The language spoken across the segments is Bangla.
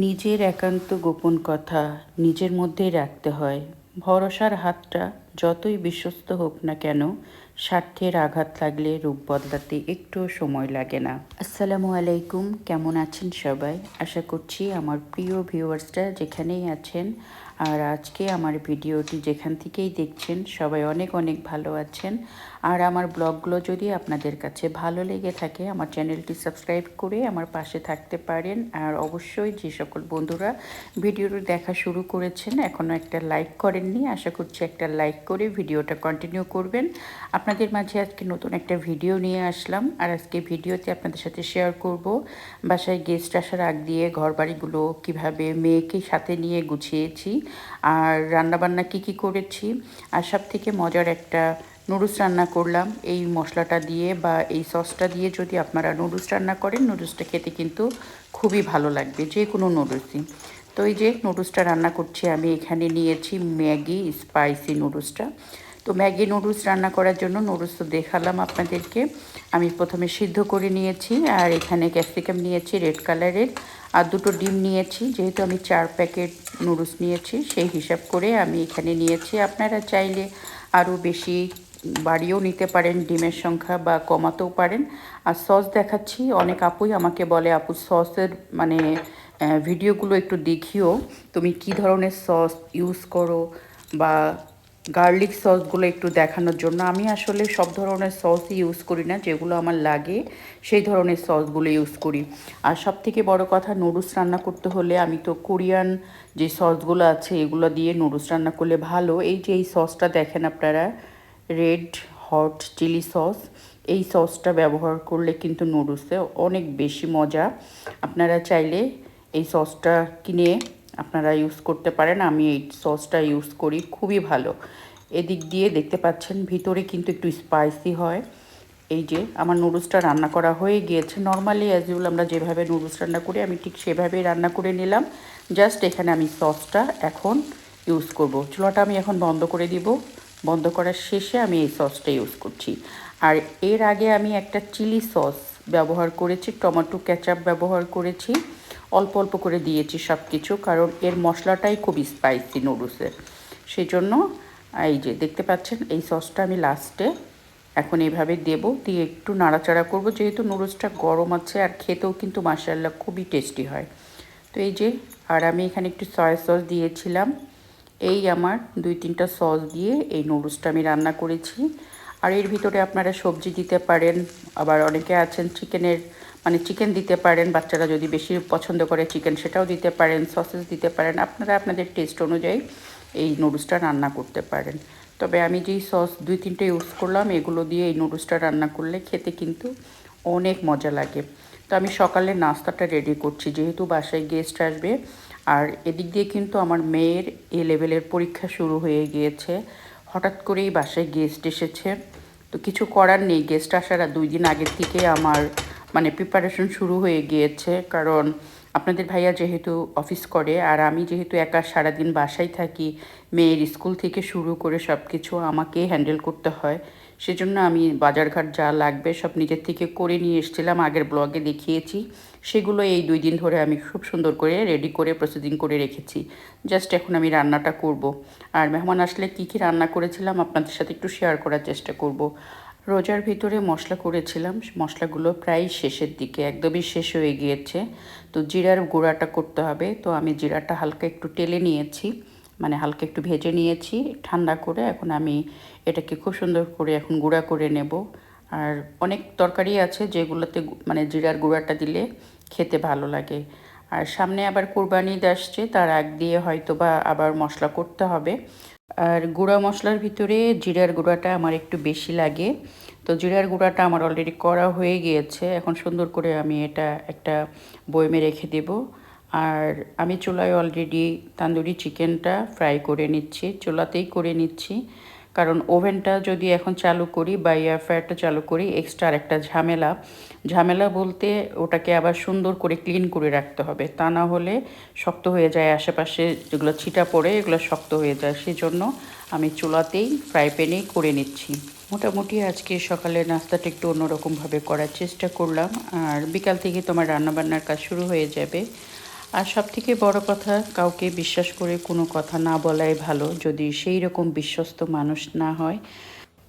নিজের একান্ত গোপন কথা নিজের মধ্যেই রাখতে হয়। ভরসার হাতটা যতই বিশ্বস্ত হোক না কেন, স্বার্থের আঘাত লাগলে রূপ বদলাতে একটু সময় লাগে না। আসসালামু আলাইকুম, কেমন আছেন সবাই? আশা করছি আমার প্রিয় ভিউয়ার্সরা যেখানেই আছেন আর আজকে আমার ভিডিওটি যেখান থেকেই দেখছেন, সবাই অনেক অনেক ভালো আছেন। আর আমার ব্লগগুলো যদি আপনাদের কাছে ভালো লেগে থাকে, আমার চ্যানেলটি সাবস্ক্রাইব করে আমার পাশে থাকতে পারেন। আর অবশ্যই যে সকল বন্ধুরা ভিডিওটি দেখা শুরু করেছেন, এখনও একটা লাইক করেননি, আশা করছি একটা লাইক করে ভিডিওটা কন্টিনিউ করবেন। আপনাদের মাঝে আজকে নতুন একটা ভিডিও নিয়ে আসলাম। আর আজকে ভিডিওতে আপনাদের সাথে শেয়ার করব, বাসায় গেস্ট আসার আগ দিয়ে ঘর বাড়িগুলো কীভাবে মেয়েকে সাথে নিয়ে গুছিয়েছি, আর রান্নাবান্না কি কি করেছি, আর সব থেকে মজার একটা নুডলস রান্না করলাম। এই মশলাটা দিয়ে বা এই সসটা দিয়ে যদি আপনারা নুডলস রান্না করেন, নুডলসটা খেতে কিন্তু খুবই ভালো লাগবে, যে কোনো নুডলসই। তো এই যে নুডলসটা রান্না করছি, আমি এখানে নিয়েছি ম্যাগি স্পাইসি নুডলসটা। তো ম্যাগি নুডলস রান্না করার জন্য নুডলস তো দেখালাম আপনাদেরকে। আমি প্রথমে সিদ্ধ করে নিয়েছি, আর এখানে ক্যাপসিকাম নিয়েছি, রেড কালারের। আর দুটো ডিম নিয়েছি, যেহেতু আমি চার প্যাকেট নুডলস নিয়েছি, সেই হিসাব করে আমি এখানে নিয়েছি। আপনারা চাইলে আরও বেশি বাড়িয়েও নিতে পারেন, ডিমের সংখ্যা বা কমাতেও পারেন। আর সস দেখাচ্ছি, অনেক আপুই আমাকে বলে, আপু, সসের মানে ভিডিওগুলো একটু দেখিও। তুমি কি ধরনের সস ইউজ করো বা গার্লিক সসগুলো একটু দেখানোর জন্য? আমি আসলে সব ধরনের সসই ইউজ করি না, যেগুলো আমার লাগে, সেই ধরনের সসগুলো ইউজ করি। আর সব থেকে বড় কথা, নুডলস রান্না করতে হলে আমি তো কোরিয়ান যে সসগুলো আছে, এগুলো দিয়ে নুডলস রান্না করলে ভালো। এই যে এই সসটা দেখেন আপনারা রেড হট চিলি সস। এই সসটা ব্যবহার করলে কিন্তু নুডলসে অনেক বেশি মজা। আপনারা চাইলে এই সসটা কিনে আপনারা ইউজ করতে পারেন। আমি এই সসটা ইউজ করি, খুবই ভালো। এদিক দিয়ে দেখতে পাচ্ছেন, ভিতরে কিন্তু একটু স্পাইসি হয়। এই যে, আমার নুডলসটা রান্না করা হয়ে গিয়েছে। নর্মালি অ্যাজ ইউল আমরা যেভাবে নুডলস রান্না করি, আমি ঠিক সেভাবেই রান্না করে নিলাম। জাস্ট এখানে আমি সসটা এখন ইউজ করব। চুলাটা আমি এখন বন্ধ করে দিব। বন্ধ করার শেষে আমি এই সসটা ইউজ করছি। আর এর আগে আমি একটা চিলি সস ব্যবহার করেছি, টমেটো ক্যাচাপ ব্যবহার করেছি, অল্প অল্প করে দিয়েছি সব কিছু কারণ এর মশলাটাই খুব স্পাইসি নুডলসে সেই জন্য এই যে দেখতে পাচ্ছেন, এই সসটা আমি লাস্টে এখন এইভাবে দেব, দিয়ে একটু নাড়াচাড়া করব, যেহেতু নুডলসটা গরম আছে আর খেতেও কিন্তু মাসাল্লাহ খুবই টেস্টি হয়। তো এই যে, আর আমি এখানে একটু সয়া সস দিয়েছিলাম। এই আমার দুই তিনটা সস দিয়ে এই নুডলসটা আমি রান্না করেছি। আর এর ভিতরে আপনারা সবজি দিতে পারেন, আবার অনেকে আছেন চিকেনের মানে চিকেন দিতে পারেন, বাচ্চারা যদি বেশি পছন্দ করে চিকেন সেটাও দিতে পারেন সসেস দিতে পারেন, আপনারা আপনাদের টেস্ট অনুযায়ী এই নুডলসটা রান্না করতে পারেন। তবে আমি যেই সস দুই তিনটে ইউজ করলাম, এগুলো দিয়ে এই নুডলসটা রান্না করলে খেতে কিন্তু অনেক মজা লাগে। তো আমি সকালে নাস্তাটা রেডি করছি, যেহেতু বাসায় গেস্ট আসবে আর এদিক দিয়ে কিন্তু আমার মেয়ের এ লেভেলের পরীক্ষা শুরু হয়ে গিয়েছে। হঠাৎ করেই বাসায় গেস্ট এসেছে। তো কিছু করার নেই গেস্ট আসার দুই দিন আগের থেকে আমার মানে প্রিপারেশন শুরু হয়ে গিয়েছে। কারণ আপনাদের ভাইয়া যেহেতু অফিস করে আর আমি যেহেতু একা সারাদিন বাসায় থাকি, মেয়ের স্কুল থেকে শুরু করে সব কিছু আমাকে হ্যান্ডেল করতে হয়। সেজন্য আমি বাজারঘাট যা লাগবে সব নিজের থেকে করে নিয়ে এসেছিলাম। আগের ব্লগে দেখিয়েছি। সেগুলো এই দুই দিন ধরে আমি খুব সুন্দর করে রেডি করে প্রসেসিং করে রেখেছি। জাস্ট এখন আমি রান্নাটা করব। আর মেহমান আসলে কী কী রান্না করেছিলাম আপনাদের সাথে একটু শেয়ার করার চেষ্টা করব। রোজার ভিতরে মশলা করেছিলাম, মশলাগুলো প্রায় শেষের দিকে, একদমই শেষ হয়ে গিয়েছে। তো জিরার গুঁড়াটা করতে হবে। তো আমি জিরাটা হালকা একটু টেলে নিয়েছি মানে হালকা একটু ভেজে নিয়েছি, ঠান্ডা করে এখন আমি এটাকে খুব সুন্দর করে এখন গুঁড়া করে নেব। আর অনেক তরকারি আছে যেগুলোতে মানে জিরার গুঁড়াটা দিলে খেতে ভালো লাগে। আর সামনে আবার কোরবানি আসছে, তার আগ দিয়ে হয়তো বা আবার মশলা করতে হবে। আর গুঁড়া মশলার ভিতরে জিরার গুঁড়াটা আমার একটু বেশি লাগে। তো জিরার গুঁড়াটা আমার অলরেডি করা হয়ে গিয়েছে, এখন সুন্দর করে আমি এটা একটা বয়মে রেখে দেব। আর আমি চুলায় অলরেডি তান্দুরি চিকেনটা ফ্রাই করে নিচ্ছি, চুলাতেই করে নিচ্ছি। কারণ ওভেনটা যদি এখন চালু করি বা এয়ার ফ্রায়ারটা চালু করি এক্সট্রা একটা ঝামেলা। ঝামেলা বলতে ওটাকে আবার সুন্দর করে ক্লিন করে রাখতে হবে। তা না হলে শক্ত হয়ে যায় আশেপাশে যেগুলো ছিটা পড়ে, এগুলো শক্ত হয়ে যায়। সেই জন্য আমি চুলাতেই ফ্রাই প্যানেই করে নিচ্ছি। মোটামুটি আজকে সকালে নাস্তাটা একটু অন্যরকমভাবে করার চেষ্টা করলাম। আর বিকাল থেকে তোমার রান্নাবান্নার কাজ শুরু হয়ে যাবে। আর সব থেকে বড় কথা, কাউকে বিশ্বাস করে কোনো কথা না বলাই ভালো। যদি সেই রকম বিশ্বস্ত মানুষ না হয়,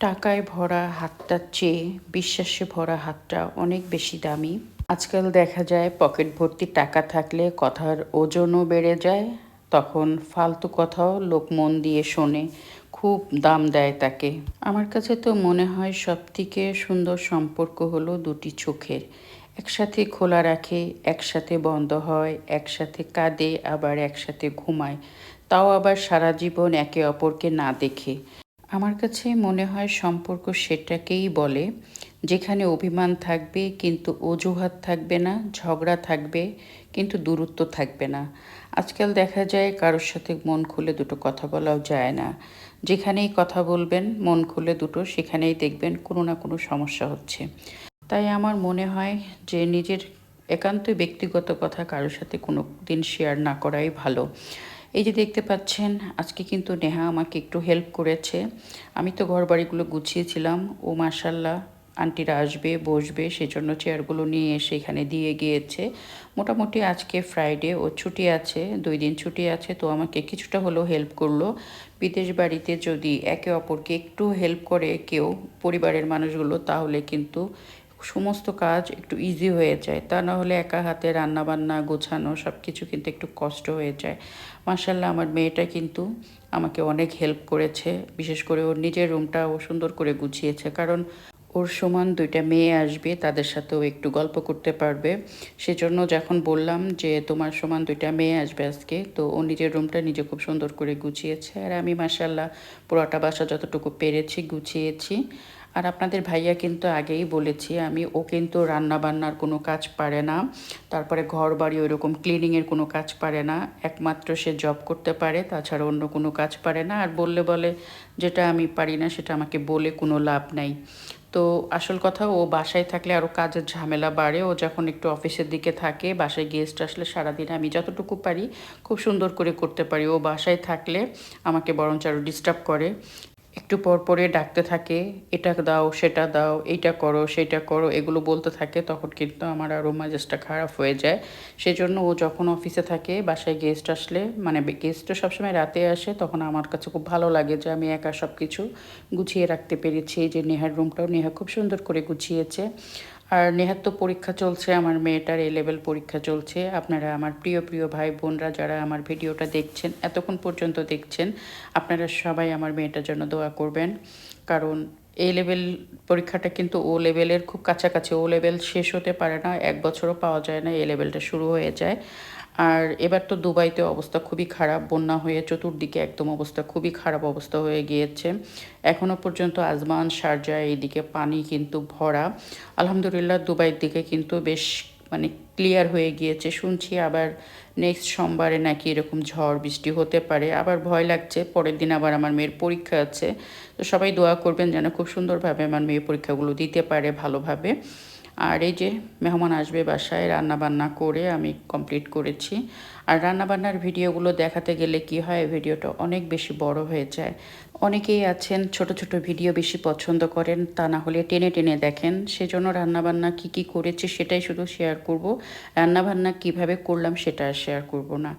টাকায় ভরা হাতটার চেয়ে বিশ্বাসে ভরা হাতটা অনেক বেশি দামি। আজকাল দেখা যায় পকেট ভর্তি টাকা থাকলে কথার ওজনও বেড়ে যায়, তখন ফালতু কথাও লোক মন দিয়ে শোনে। খুব দাম দেয় তাকে। আমার কাছে তো মনে হয় সব থেকে সুন্দর সম্পর্ক হলো দুটি চোখের। একসাথে খোলা রাখে, একসাথে বন্ধ হয়, একসাথে কাঁদে, আবার একসাথে ঘুমায়। তাও আবার সারা জীবন একে অপরকে না দেখে। আমার কাছে মনে হয় সম্পর্ক সেটাকেই বলে যেখানে অভিমান থাকবে কিন্তু অজুহাত থাকবে না, ঝগড়া থাকবে কিন্তু দূরত্ব থাকবে না। আজকাল দেখা যায় কারোর সাথে মন খুলে দুটো কথা বলাও যায় না। যেখানেই কথা বলবেন, মন খুলে দুটো, সেখানেই দেখবেন কোনো না কোনো সমস্যা হচ্ছে। তাই আমার মনে হয় যে নিজের একান্ত ব্যক্তিগত কথা কারোর সাথে কোনো দিন শেয়ার না করাই ভালো। এই যে দেখতে পাচ্ছেন, আজকে কিন্তু নেহা আমাকে একটু হেল্প করেছে। আমি তো ঘর বাড়িগুলো গুছিয়েছিলাম। ও মার্শাল্লাহ আন্টিরা আসবে, বসবে, সেজন্য চেয়ারগুলো নিয়ে এসে এখানে দিয়ে গিয়েছে। মোটামুটি আজকে ফ্রাইডে ও ছুটি আছে, দুই দিন ছুটি আছে, তো আমাকে কিছুটা হলেও হেল্প করল। বিদেশ বাড়িতে যদি একে অপরকে একটু হেল্প করে কেউ, পরিবারের মানুষগুলো, তাহলে কিন্তু সমস্ত কাজ একটু ইজি হয়ে যায়। তা না হলে একা হাতে রান্না বান্না গোছানো সব কিছু কিন্তু একটু কষ্ট হয়ে যায়। মার্শাল্লাহ আমার মেয়েটা কিন্তু আমাকে অনেক হেল্প করেছে। বিশেষ করে ওর নিজের রুমটা ও সুন্দর করে গুছিয়েছে। কারণ ওর সমান দুইটা মেয়ে আসবে, তাদের সাথেও একটু গল্প করতে পারবে। সেজন্য যখন বললাম যে, তোমার সমান দুইটা মেয়ে আসবে আজকে, তো ও নিজের রুমটা নিজে খুব সুন্দর করে গুছিয়েছে। আর আমি মাসাল্লাহ পুরোটা বাসা যতটুকু পেরেছি গুছিয়েছি। আর আপনাদের ভাইয়া কিন্তু আগেই বলেছি, আমি, ও কিন্তু রান্না বান্নার কোনো কাজ পারে না। তারপরে ঘর বাড়ি ওইরকম ক্লিনিংয়ের কোনো কাজ পারে না। একমাত্র সে জব করতে পারে, তাছাড়া অন্য কোনো কাজ পারে না। আর বললে বলে, যেটা আমি পারি না, সেটা আমাকে বলে কোনো লাভ নাই। তো আসল কথা, ও বাসায় থাকলে আরও কাজের ঝামেলা বাড়ে। ও যখন একটু অফিসের দিকে থাকে, বাসায় গেস্ট আসলে সারাদিন আমি যতটুকু পারি খুব সুন্দর করে করতে পারি। ও বাসায় থাকলে আমাকে বরঞ্চ আরও ডিস্টার্ব করে। একটু পর পরে ডাকতে থাকে, এটা দাও, সেটা দাও, এইটা করো, সেটা করো, এগুলো বলতে থাকে, তখন কিন্তু আমার আরও মেজাজটা খারাপ হয়ে যায়। সেজন্য ও যখন অফিসে থাকে, বাসায় গেস্ট আসলে মানে গেস্ট সবসময় রাতে আসে, তখন আমার কাছে খুব ভালো লাগে যে আমি একা সব কিছু গুছিয়ে রাখতে পেরেছি। যে নেহার রুমটাও নেহা খুব সুন্দর করে গুছিয়েছে। আর নেহার তো পরীক্ষা চলছে, আমার মেয়েটার এ লেভেল পরীক্ষা চলছে। আপনারা আমার প্রিয় প্রিয় ভাই, বোনরা যারা আমার ভিডিওটা দেখছেন, এতক্ষণ পর্যন্ত দেখছেন, আপনারা সবাই আমার মেয়েটার জন্য দোয়া করবেন। কারণ এ লেভেল পরীক্ষাটা কিন্তু ও লেভেলের খুব কাছাকাছি ও লেভেল শেষ হতে পারে না, এক বছরও পাওয়া যায় না এ লেভেলটা শুরু হয়ে যায়। আর এবার তো দুবাইতে অবস্থা খুবই খারাপ, বন্যা হয়ে চতুর্দিকে একদম অবস্থা খুবই খারাপ অবস্থা হয়ে গিয়েছে। এখনও পর্যন্ত আজমান, শারজা এইদিকে পানি কিন্তু ভরা। আলহামদুলিল্লাহ দুবাইয়ের দিকে কিন্তু বেশ মানে ক্লিয়ার হয়ে গিয়েছে। শুনছি আবার নেক্সট সোমবারে নাকি এরকম ঝড় বৃষ্টি হতে পারে। আবার ভয় লাগছে, পরের দিন আবার আমার মেয়ের পরীক্ষা আছে। তো সবাই দোয়া করবেন যেন খুব সুন্দরভাবে আমার মেয়ের পরীক্ষাগুলো দিতে পারে ভালোভাবে। আর এই যে মেহমান আসবে বাসায় রান্না বান্না করে আমি কমপ্লিট করেছি। আর রান্নাবান্নার ভিডিওগুলো দেখাতে গেলে কি হয় ভিডিওটা অনেক বেশি বড় হয়ে যায়। অনেকেই আছেন, ছোট ছোট ভিডিও বেশি পছন্দ করেন, তা না হলে টেনে টেনে দেখেন, সেজন্য রান্নাবান্না কি কি করেছি সেটাই শুধু শেয়ার করব। রান্নাবান্না কীভাবে করলাম সেটা শেয়ার করব না।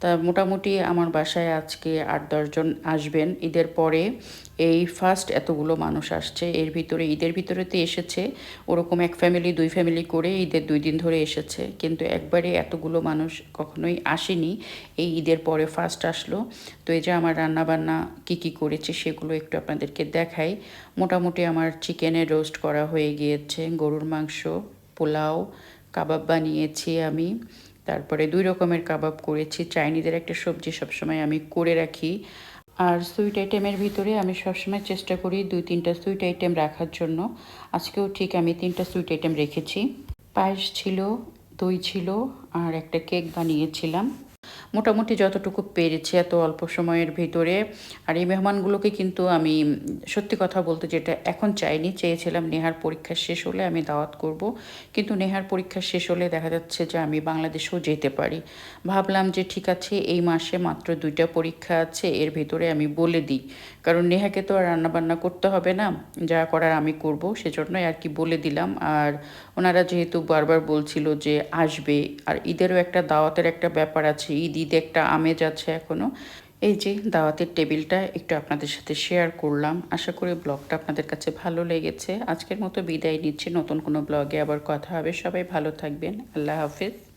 তা মোটামুটি আমার বাসায় আজকে আট দশজন আসবেন। ঈদের পরে এই ফার্স্ট এতগুলো মানুষ আসছে। এর ভিতরে, ঈদের ভিতরেতে এসেছে ওরকম এক ফ্যামিলি দুই ফ্যামিলি করে ঈদের দুই দিন ধরে এসেছে। কিন্তু একবারে এতগুলো মানুষ কখনোই আসেনি। এই ঈদের পরে ফার্স্ট আসলো। তো এই যে আমার রান্নাবান্না কী কী করেছি সেগুলো একটু আপনাদেরকে দেখাই। মোটামুটি আমার চিকেনের রোস্ট করা হয়ে গিয়েছে। গরুর মাংস, পোলাও, কাবাব বানিয়েছি আমি। তারপরে দুই রকমের কাবাব করেছি। চাইনিজের একটা সবজি সবসময় আমি করে রাখি। আর সুইট আইটেমের ভিতরে আমি সবসময় চেষ্টা করি দুই তিনটা সুইট আইটেম রাখার জন্য। আজকেও ঠিক আমি তিনটা সুইট আইটেম রেখেছি। পায়েস ছিল, দই ছিল, আর একটা কেক বানিয়েছিলাম। মোটামুটি যতটুকু পেরেছি এত অল্প সময়ের ভিতরে। আর এই মেহমানগুলোকে কিন্তু আমি সত্যি কথা বলতে যেটা এখন চাইনি, চেয়েছিলাম নেহার পরীক্ষা শেষ হলে আমি দাওয়াত করব। কিন্তু নেহার পরীক্ষা শেষ হলে দেখা যাচ্ছে যে আমি বাংলাদেশেও যেতে পারি। ভাবলাম যে ঠিক আছে, এই মাসে মাত্র দুইটা পরীক্ষা আছে, এর ভিতরে আমি বলে দিই। কারণ নেহাকে তো আর রান্নাবান্না করতে হবে না, যা করার আমি করব, সেজন্যই আর কি বলে দিলাম। আর ওনারা যেহেতু বারবার বলছিল যে আসবে, আর ঈদেরও একটা দাওয়াতের একটা ব্যাপার আছে, ঈদ ঈদ একটা আমেজ আছে এখনও এই যে দাওয়াতের টেবিলটা একটু আপনাদের সাথে শেয়ার করলাম। আশা করি ব্লগটা আপনাদের কাছে ভালো লেগেছে। আজকের মতো বিদায় নিচ্ছি। নতুন কোনো ব্লগে আবার কথা হবে। সবাই ভালো থাকবেন। আল্লাহ হাফিজ।